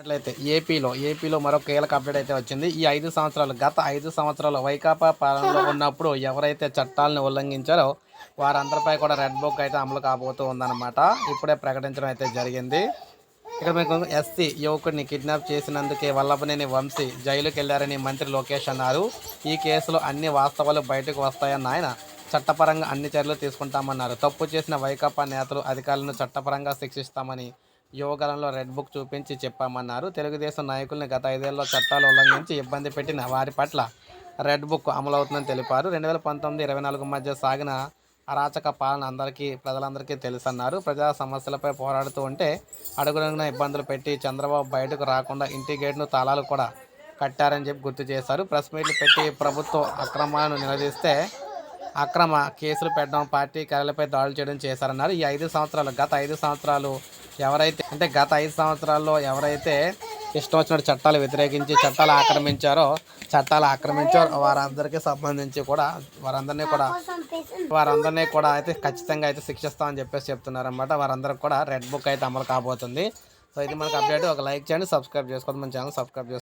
అట్లయితే ఏపీలో ఏపీలో మరో కీలక అప్డేట్ అయితే వచ్చింది. ఈ ఐదు సంవత్సరాలు గత ఐదు సంవత్సరాలు వైకాపా పాలనలో ఉన్నప్పుడు ఎవరైతే చట్టాలను ఉల్లంఘించారో వారందరిపై కూడా రెడ్ బుక్ అయితే అమలు కాబోతూ ఉందన్నమాట. ఇప్పుడే ప్రకటించడం అయితే జరిగింది. ఇక్కడ మీకు ఎస్సీ యువకుడిని కిడ్నాప్ చేసినందుకే వల్లభనేని వంశీ జైలుకి వెళ్ళారని మంత్రి లోకేష్ అన్నారు. ఈ కేసులో అన్ని వాస్తవాలు బయటకు వస్తాయన్న ఆయన చట్టపరంగా అన్ని చర్యలు తీసుకుంటామన్నారు. తప్పు చేసిన వైకాపా నేతలు అధికారులను చట్టపరంగా శిక్షిస్తామని యువగలంలో రెడ్ బుక్ చూపించి చెప్పామన్నారు. తెలుగుదేశం నాయకుల్ని గత ఐదేళ్ళలో చట్టాలు ఉల్లంఘించి ఇబ్బంది పెట్టిన వారి పట్ల రెడ్ బుక్ అమలవుతుందని తెలిపారు. రెండు వేల పంతొమ్మిది ఇరవై నాలుగు మధ్య సాగిన అరాచక పాలన అందరికీ ప్రజలందరికీ తెలుసన్నారు. ప్రజా సమస్యలపై పోరాడుతూ ఉంటే అడుగుడుగున ఇబ్బందులు పెట్టి చంద్రబాబు బయటకు రాకుండా ఇంటి గేట్ను తాళాలు కూడా కట్టారని చెప్పి గుర్తు చేశారు. ప్రెస్ మీట్లు పెట్టి ప్రభుత్వ అక్రమాలను నిలదీస్తే అక్రమ కేసులు పెట్టడం పార్టీ కార్యాలయపై దాడులు చేయడం చేశారన్నారు. ఈ ఐదు సంవత్సరాలు గత ఐదు సంవత్సరాలు ఎవరైతే అంటే గత ఐదు సంవత్సరాల్లో ఎవరైతే ఇష్టం వచ్చినట్టు చట్టాలు వ్యతిరేకించి చట్టాలు ఆక్రమించారో చట్టాలు ఆక్రమించారో వారందరికీ సంబంధించి కూడా వారందరినీ కూడా వారందరినీ కూడా అయితే ఖచ్చితంగా అయితే శిక్షిస్తామని చెప్పేసి చెప్తున్నారనమాట వారందరికి కూడా రెడ్ బుక్ అయితే అమలు కాబోతుంది. సో ఇది మనకు అప్డేట్. ఒక లైక్ చేయండి సబ్స్క్రైబ్ చేసుకోండి. మన ఛానల్ సబ్స్క్రైబ్ చేసుకోండి.